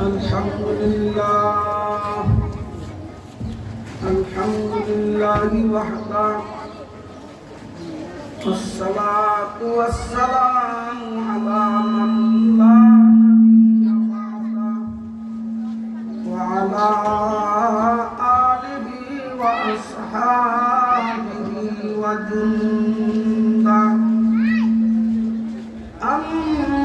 الحمد لله الحمد لله وحده والصلاة والسلام على من لا نبي بعده وعلى آله وأصحابه وجنده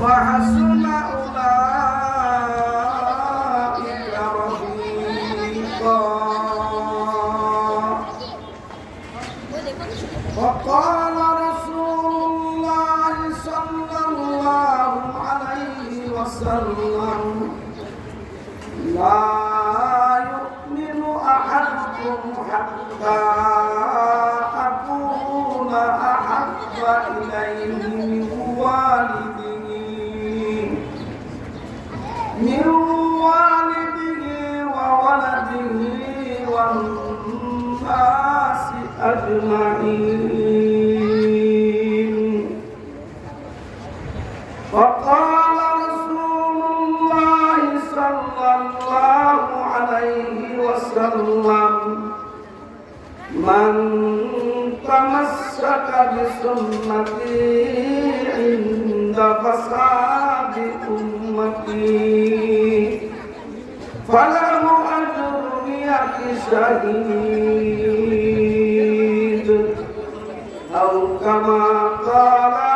وحسن أولئك الناس أجمعين وقال رسول الله صلى الله عليه وسلم من تمسك بسنتي عند فساد أمتي فلا شهيد أو كما قال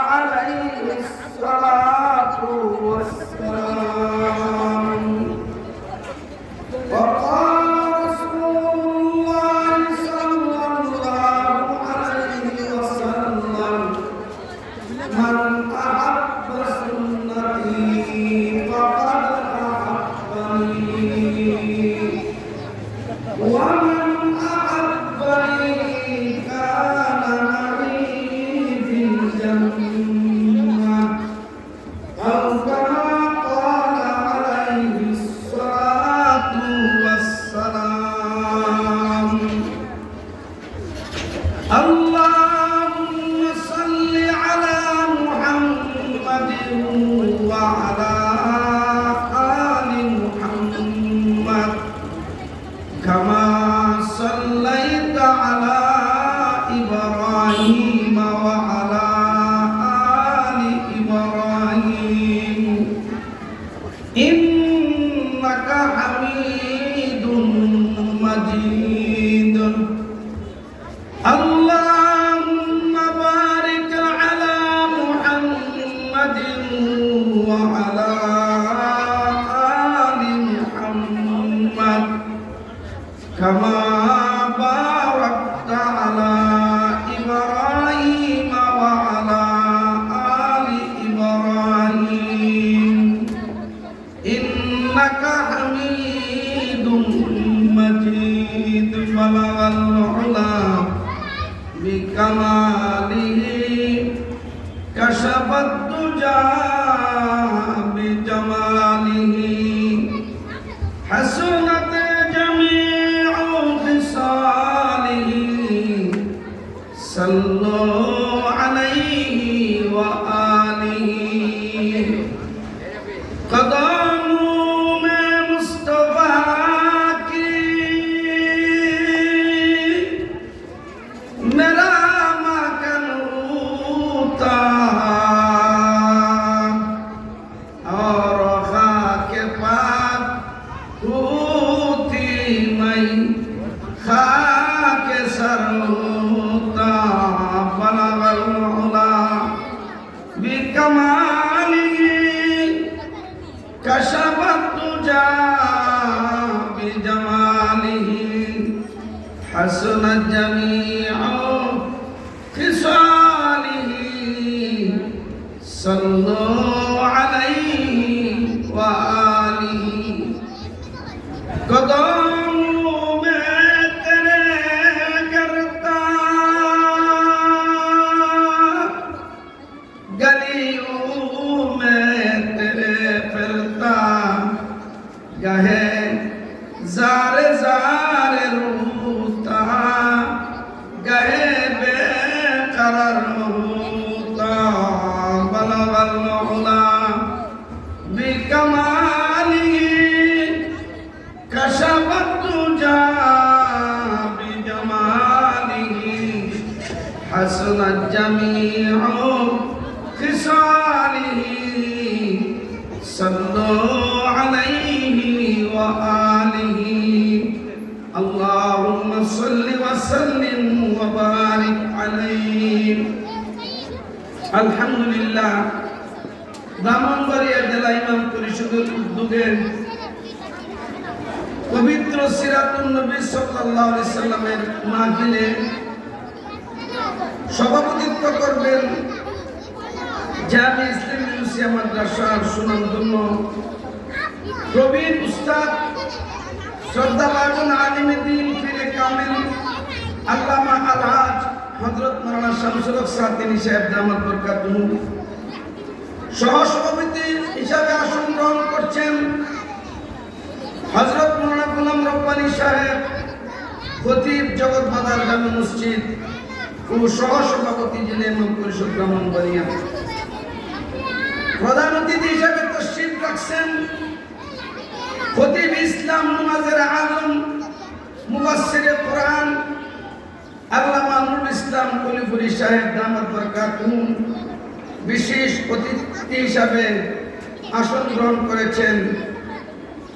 Adán. صلوا عليه وآله اللهم صل وسلم وبارك عليه الحمد لله Brahmanbaria জেলা ইমাম পরিষদের উদ্যোগে পবিত্র সিরাতুল নবী সাল্লাল্লাহু আলাইহি সাল্লামের মাহফিলে সভাপতিত্ব করবেন জামি ইসলামী মুসিয়া মাদ্রাসার সুনামধন্য প্রবীণ উস্তাদ শ্রদ্ধাভাজন আলিমে দিন ফিরে কামেল, আল্লামা আলহাজ হযরত মাওলানা শামসুল সাতিনি সাহেব দামাত বরকাতুহু সহ সভাপতি হিসাবে আসন গ্রহণ করছেন হজরত মৌলানা গোলাম রব্বানী সাহেব, খতিব জগৎ বাজার জামে মসজিদ ও সহ সভাপতি জেনে ইমাম পরিষদ ব্রাহ্মণবাড়িয়া প্রধান অতিথি হিসাবে তশরিফ রাখছেন ইসলাম নামাজের আলম মুবাসসিরে কোরআন, আল্লামা নুরুল ইসলাম কলিফুরি সাহেব দামাত বরকাতুহু বিশেষ অতিথি হিসাবে আসন গ্রহণ করেছেন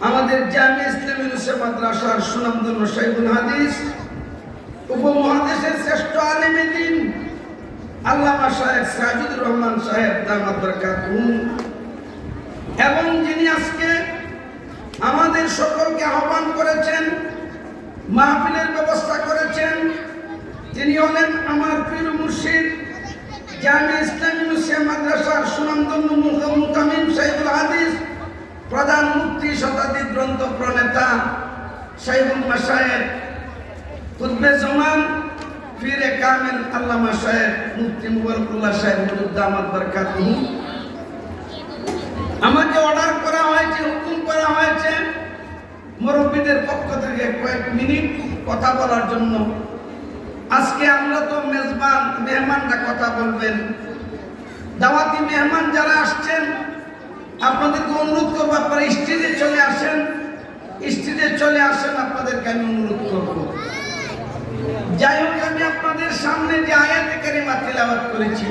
আমাদের জামি ইসলামী রুসে মাদ্রাসার সুনামধন্য শাইখুল হাদিস, উপমহাদেশের শ্রেষ্ঠ আলিমে দিন আল্লামা সাহেব সাজিদুর রহমান সাহেব দামাত এবং যিনি আজকে আমাদের সকলকে আহ্বান করেছেন, মাহফিলের ব্যবস্থা করেছেন, তিনি হলেন আমার প্রিয় মুর্শিদ জামি ইসলামী মুসলিম মাদ্রাসার সুনামধন্য মুতামিম সাইদুল হাদিস, প্রধান মুক্তি শতাব্দী গ্রন্থ প্রণেতা সাইবুল মাসায়েব কুতবে জমান ফিরে কামেল আল্লামা সাহেব, মুফতি মুবারকুল্লাহ সাহেব মুরুদ্দামাত বরকাতুহু। আমাকে অর্ডার করা হয়েছে, হুকুম করা হয়েছে। মুরব্বীদের পক্ষ থেকে কয়েক মিনিট কথা বলার জন্য। আজকে আমরা তো মেজবান মেহমানরা কথা বলবেন। দাওয়াতি মেহমান যারা আসছেন, আপনাদেরকে অনুরোধ করব, আপনারা স্টেজে চলে আসেন। স্টেজে চলে আসেন, আপনাদেরকে আমি অনুরোধ করব। যাই হোক, আমি আপনাদের সামনে যে আয়াতে কারিমা তেলাওয়াত করেছি,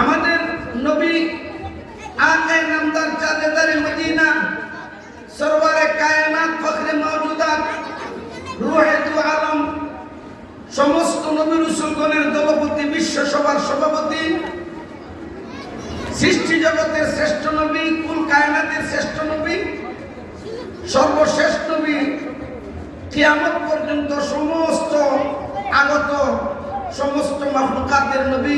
আমাদের নবী আকায় নামদার চাঁদেদারে মদিনা, সরবারে কায়নাত, ফখরে মওজুদাত রুহে দু আলম, সমস্ত নবী রসুলগণের দলপতি, বিশ্ব সভার সভাপতি, সৃষ্টি জগতের শ্রেষ্ঠ নবী, কুল কায়নাতের শ্রেষ্ঠ নবী সর্বশেষ নবী, কিয়ামত পর্যন্ত সমস্ত আগত সমস্ত মাহলুকাতের নবী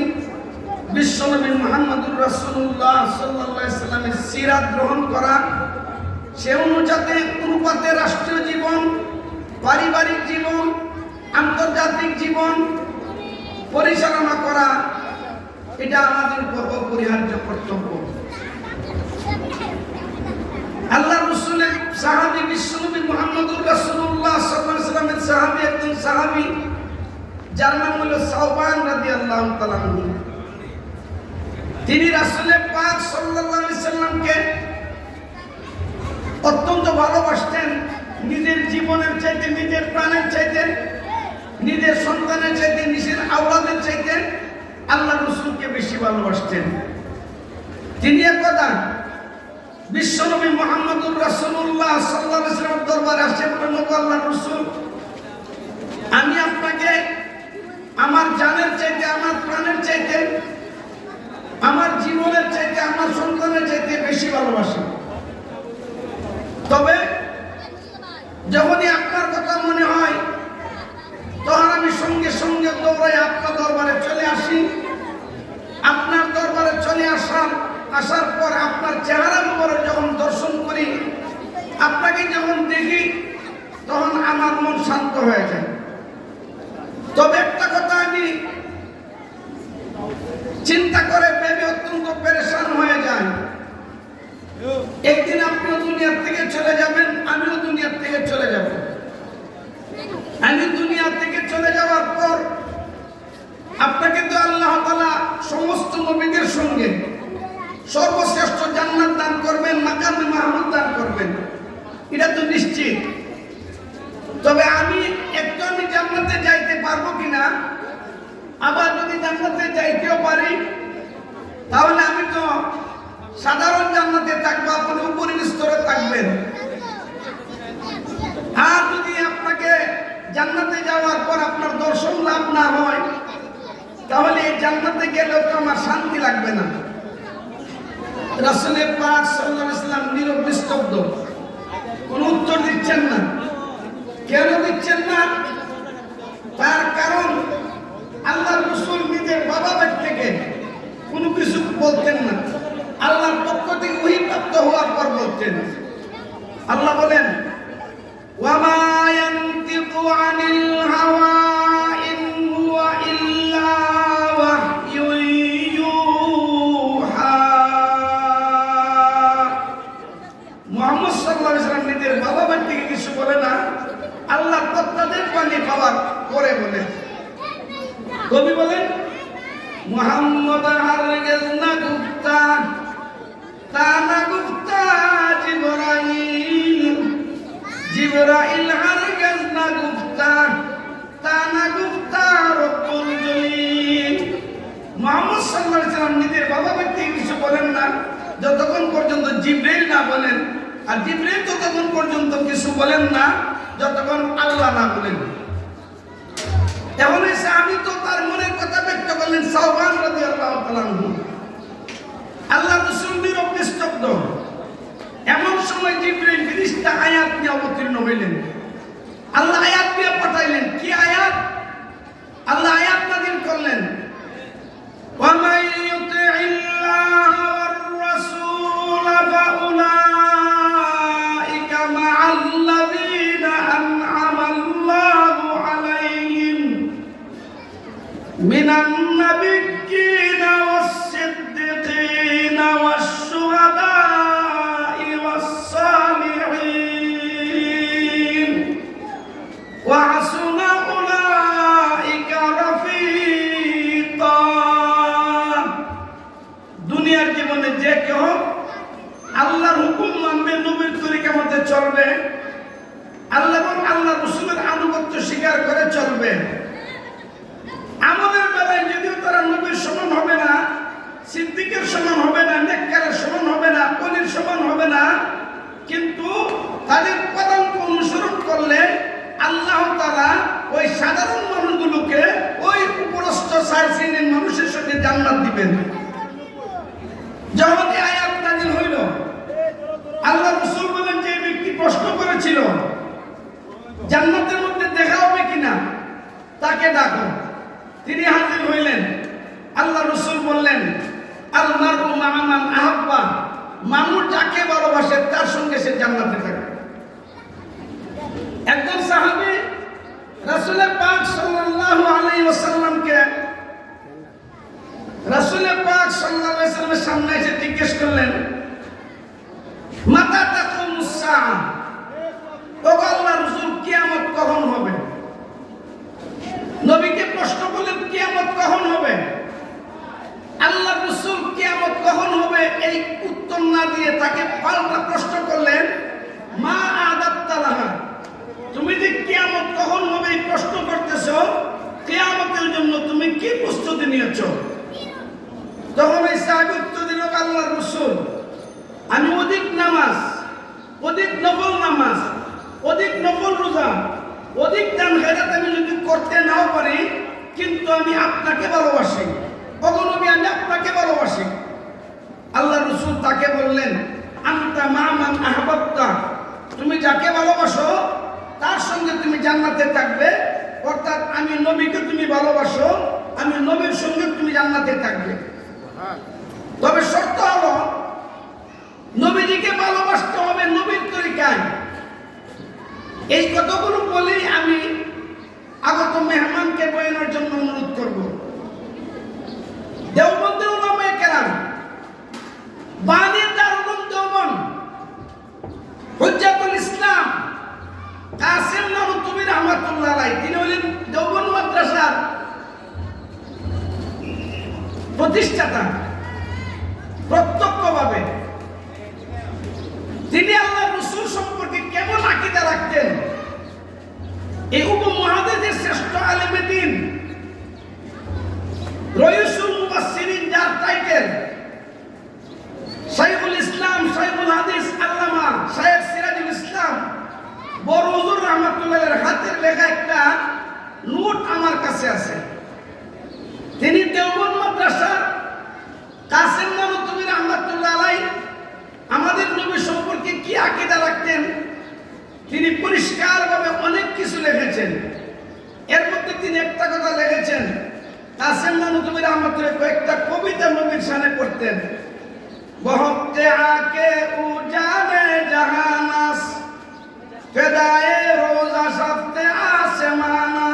বিশ্বনবী মোহাম্মদুর রাসূলুল্লাহ সাল্লাল্লাহু সাল্লামের সিরাত গ্রহণ করা, সে অনুযাতে অনুপাতে রাষ্ট্রীয় জীবন, পারিবারিক জীবন, আন্তর্জাতিক জীবন পরিচালনা করা, এটা আমাদের অপরিহার্য কর্তব্য। আল্লাহ রসুলের সাহাবি বিশ্বনবী মোহাম্মদুর রাসূলুল্লাহ একজন সাহাবি, যার নাম হলো রাদিয়াল্লাহু তাআলা আনহু। তিনি রাসূলের পাক সাল্লামকে অত্যন্ত ভালোবাসতেন। নিজের জীবনের চাইতে, নিজের প্রাণের চাইতে, নিজের সন্তানের চাইতে, নিজের আওলাদের চাইতে আল্লাহ রসুলকে বেশি ভালোবাসতেন। তিনি একদা বিশ্বনবী মোহাম্মদুর আলাইহি ওয়াসাল্লাম দরবারে আসে আল্লাহর রাসূল আমি আপনাকে আমার জানের চাইতে, আমার প্রাণের চাইতে, আমার জীবনের চাইতে, আমার সন্তানের চাইতে বেশি ভালোবাসি। তবে যখনই আপনার কথা মনে হয়, তখন আমি সঙ্গে সঙ্গে দৌড়াই আপনার দরবারে চলে আসি। আপনার দরবারে চলে আসার আসার পর আপনার চেহারা মোবারক যখন দর্শন করি, আপনাকে যখন দেখি, তখন আমার মন শান্ত হয়ে যায় তবে একটা কথা আমি চিন্তা করে ভেবে অত্যন্ত পেরেশান হয়ে যায়। একদিন আপনিও দুনিয়ার থেকে চলে যাবেন, আমিও দুনিয়ার থেকে চলে যাব। আমি দুনিয়া থেকে চলে যাওয়ার পর আপনাকে তো আল্লাহ তাআলা সমস্ত নবীদের সঙ্গে সর্বশ্রেষ্ঠ জান্নাত দান করবেন, মাকামে মাহমুদ দান করবেন। এটা তো নিশ্চিত। তবে আমি একটু আমি জান্নাতে যাইতে পারব কিনা আবার যদি জান্নাতে যাইতেও পারি, তাহলে আমি তো সাধারণ জান্নাতে থাকব, আপনি উপরের স্তরে থাকবেন। আর যদি আপনাকে জান্নাতে যাওয়ার পর আপনার দর্শন লাভ না হয়, তাহলে এই জান্নাতে গেলেও তো আমার শান্তি লাগবে না। রাসূলের পাক সাল্লাল্লাহু আলাইহি সাল্লাম নীরব, নিস্তব্ধ। কোনো উত্তর দিচ্ছেন না। কেন দিচ্ছেন না? জিবরাইল হারগেজ না গুপ্তা, তা না গুপ্তা, রব্বুল জলিল। মোহাম্মদ সাল্লাল্লাহু আলাইহি সাল্লাম নিজের বাবা থেকে কিছু বলেন না, যতক্ষণ পর্যন্ত জিব্রাইল না বলেন। আর জিব্রাইল ততক্ষণ পর্যন্ত কিছু বলেন না, যতক্ষণ আল্লাহ না বলেন। এখন এসে আমি তো তার মনের কথা ব্যক্ত করলেন সাহবান রাজি আল্লাহ আল্লাহ রসুল নীরব নিস্তব্ধ এমন সময় জিব্রাইল ফিরিস্তা আয়াত নিয়ে অবতীর্ণ হইলেন আল্লাহ আয়াত নিয়ে পাঠাইলেন কি আয়াত আল্লাহ আয়াত নাজিল করলেন ومن يطع الله রাসূলের পাক সাল্লাল্লাহু আলাইহি ওয়াসাল্লামকে রাসূলের পাক সাল্লাল্লাহু সামনে এসে জিজ্ঞেস করলেন, মাতা তাকুমুস সাআ ও আল্লাহ রাসূল কিয়ামত কখন হবে? নবীকে প্রশ্ন করলেন, কিয়ামত কখন হবে? আল্লাহ রসুল, কিয়ামত কখন হবে? এই উত্তর না দিয়ে তাকে পাল্টা প্রশ্ন করলেন, মা আদাত্তালাহা তুমি যে কিয়ামত কখন হবে এই প্রশ্ন করতেছ, কিয়ামতের জন্য তুমি কি প্রস্তুতি নিয়েছ? তখন এই সাহেব উত্তর দিল আল্লাহ রসুল, আমি অধিক নামাজ, অধিক নফল নামাজ, অধিক নফল রোজা, অধিক দান খেরাত আমি যদি করতে নাও পারি, কিন্তু আমি আপনাকে ভালোবাসি। অগনবী আমি আপনাকে ভালোবাসি। আল্লাহ রসুল তাকে বললেন, আন্তা মামান আহবাবতা, তুমি যাকে ভালোবাসো তার সঙ্গে তুমি জান্নাতে থাকবে। অর্থাৎ আমি নবীকে তুমি ভালোবাসো, আমি নবীর সঙ্গে তুমি জান্নাতে থাকবে। তবে শর্ত হলো, নবীজিকে ভালোবাসতে হবে নবীর তরিকায়। এই কথাগুলো বলেই আমি আগত মেহমানকে বয়ানোর জন্য অনুরোধ করব। দেওবন্দের উলামায়ে কেরাম বাণীর দারুল দেওবন হুজ্জাতুল ইসলাম কাসিম নানুতুবি রহমাতুল্লাহ আলাইহি তিনি হলেন দেওবন মাদ্রাসার প্রতিষ্ঠাতা প্রত্যক্ষভাবে তিনি আল্লাহ রসুল সম্পর্কে কেমন আকিদা রাখতেন এই উপমহাদেশের শ্রেষ্ঠ আলেমে দিন রয়ুসুল মুবাসসিরিন যার টাইটেল শাইখুল ইসলাম শাইখুল হাদিস আল্লামা শাইখ সিরাজুল ইসলাম বড় হুজুর রহমাতুল্লাহের হাতের লেখা একটা নোট কাছে আছে। তিনি দেওবন্দ মাদ্রাসার কাসেম নামতুবির রহমাতুল্লাহ আলাই আমাদের নবী সম্পর্কে কি আকিদা রাখতেন? তিনি পরিষ্কারভাবে অনেক কিছু লিখেছেন। এর মধ্যে তিনি একটা কথা লিখেছেন, কাসেম নানুতুবির রহমাতুল্লাহ কয়েকটা কবিতা নবীর সামনে পড়তেন। বহতে আকে উজানে জাহানাস, ফেদায়ে রোজা সাফতে আসমানাস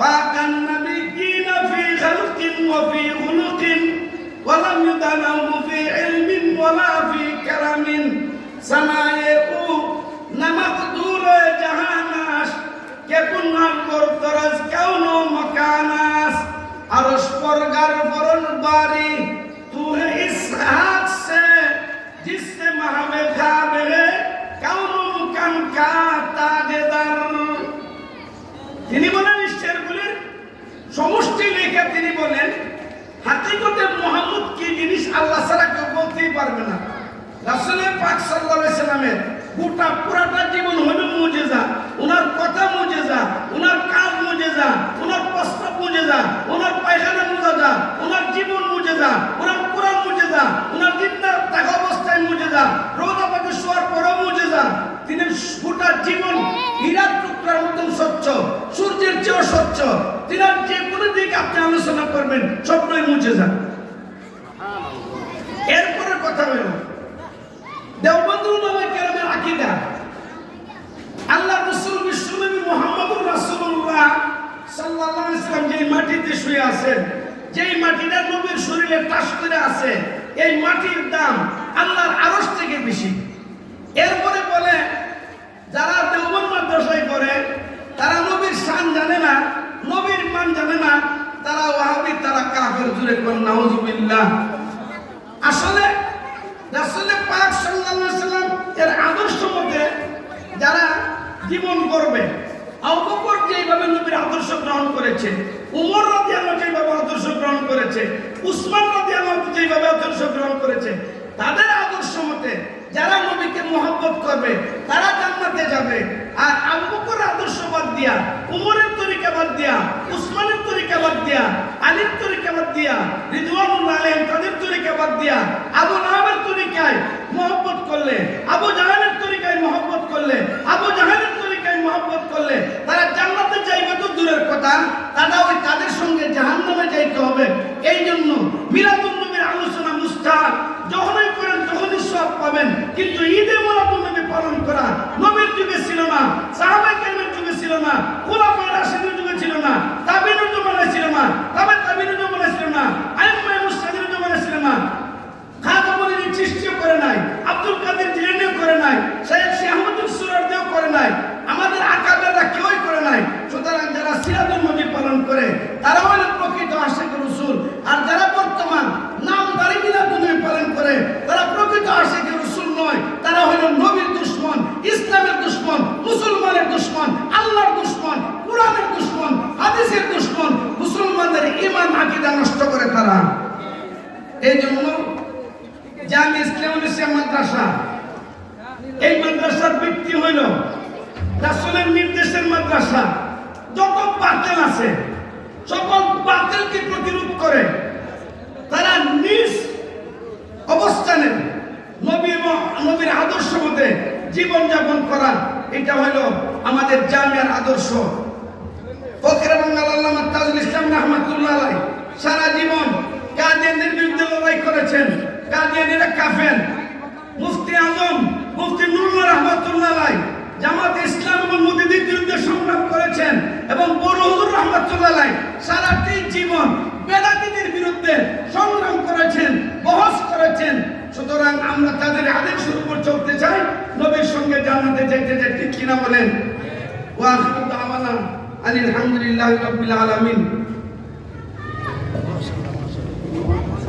فاق النبيين في خلق وفي خلق ولم يدنوه في علم ولا في كرم صنائعه نمط دور جهاناش ككن القر ترز كون مكاناش عرش پر گر فرن باری تو ہے سے جس سے محب خواب ہے کون مکان সমষ্টি লেখা তিনি বলেন, হাকিকতে মোহাম্মদ কি জিনিস আল্লাহ ছাড়া কেউ বলতেই পারবে না। রাসুলের পাক সাল্লাহ সাল্লামের গোটা পুরাটা জীবন হলো মুজিজা ওনার কথা মুজিজা ওনার কাজ মুজিজা ওনার প্রস্তাব মুজিজা ওনার পায়খানা মুজিজা ওনার জীবন মুজিজা ওনার কোরআন মুজিজা ওনার জিন্দা থাকা অবস্থায় মুজিজা রোজা পাকে শোয়ার পরেও মুজিজা তিনি গোটা জীবন হীরার টুকরার মতন স্বচ্ছ সূর্যের চেয়েও স্বচ্ছ তিনার যে কোনো দিক আপনি আলোচনা করবেন সবটাই মুছে যান এরপরে কথা হইল দেওবন্ধু নামে কেরামের আকিদা আল্লাহ রসুল বিশ্বনবী মোহাম্মদুর রাসূলুল্লাহ সাল্লাল্লাহু আলাইহি সাল্লাম যেই মাটিতে শুয়ে আছেন যেই মাটিটা নবীর শরীরে টাস করে আছে এই মাটির দাম আল্লাহর আরশ থেকে বেশি। এরপরে বলে, যারা দেওবন মাদ্রাসায় করে, তারা নবীর শান জানে না, নবীর মান জানে না, তারা ওয়াহাবি, তারা কাফের জুড়ে কোন, নাউজুবিল্লাহ। আসলে রাসূলে পাক সাল্লাল্লাহু সাল্লাম এর আদর্শ মতে যারা জীবন করবে আবু বকর যেভাবে নবীর আদর্শ গ্রহণ করেছে, উমর রাদিয়াল্লাহু যেভাবে আদর্শ গ্রহণ করেছে, উসমান রাদিয়াল্লাহু যেভাবে আদর্শ গ্রহণ করেছে তাদের আদর্শ মতে যারা নবীকে মহব্বত করবে, তারা জান্নাতে যাবে। আর আবু বকর আদর্শ বাদ দিয়া, উমরের তরিকা বাদ দিয়া, উসমানের তরিকা বাদ দিয়া, আলীর তরিকা বাদ দিয়া, রিদওয়ানুল্লাহ আলাইহিম তাদের তরিকা বাদ দিয়া, আবু নাহাবের তরিকায় মহব্বত করলে, আবু জাহালের তরিকায় মহব্বত করলে, আবু জাহালের তরিকায় মহব্বত করলে, তারা জান্নাতে যাইবে তো দূরের কথা, তারা ওই তাদের সঙ্গে জাহান্নামে যাইতে হবে। এই জন্য মিলাদুল নবীর আলোচনা মুস্তাহাব। যখনই করেন, তখনই সব পাবেন। কিন্তু ঈদে মোলাদুল নবী পালন করা নবীর যুগে ছিল না সাহাবাই কেরামের যুগে ছিল না খোলাফায়ে রাশিদের যুগে ছিল না, তাবিনের জমানায় ছিল না, তবে তাবিনের জমানায় ছিল না, আইম্মায়ে মুস্তাহিদের জমানায় ছিল না। বলিনি সৃষ্টিও করে নাই, আব্দুল কাদের জিলানিও করে নাই সৈয়দ শাহ আহমদুল সুরারদেও করে নাই। আমাদের আকাবেরা কেউই করে নাই সুতরাং যারা সিরাজুল নবী পালন করে তারা হলো প্রকৃত আশেখ রসুল আর যারা বর্তমান নাম দাড়ি মিলাদুল নবী পালন করে তারা প্রকৃত আশেখ রসুল নয় তারা হলো নবীর দুশ্মন ইসলামের দুশ্মন মুসলমানের দুশ্মন আল্লাহর দুশ্মন কোরআনের দুশ্মন হাদিসের দুশ্মন মুসলমানদের ইমান আকিদা নষ্ট করে তারা এই জন্য জামি ইসলাম ইসলাম মাদ্রাসা এই মাদ্রাসার ভিত্তি হইল রাসূলের নির্দেশের মাদ্রাসা যত বাতিল আছে সকল বাতিলকে প্রতিরোধ করে তারা নিজ অবস্থানে নবী এবং মতে জীবনযাপন করা, এটা হইল আমাদের জামিয়ার আদর্শ। ফকরে বাংলা আল্লামা তাজুল ইসলাম রহমাতুল্লাহ সারা জীবন কাদিয়ানদের বিরুদ্ধে লড়াই করেছেন, কাদিয়ানিরা কাফের। মুফতি আজম, মুফতি নুরুল্লাহ রহমাতুল্লাহ জামাত ইসলাম এবং মোদীদের বিরুদ্ধে সংগ্রাম করেছেন এবং বড় হুজুর আলাই সারাটি জীবন বেদাতিদের বিরুদ্ধে সংগ্রাম করেছেন, বহস করেছেন। সুতরাং আমরা তাদের আদেশের উপর চলতে চাই। নবীর সঙ্গে জান্নাতে চাইতে যে ঠিক কিনা বলেন? ওয়া আখিরু দাওয়ানা আনিল হামদুলিল্লাহি রাব্বিল আলামিন।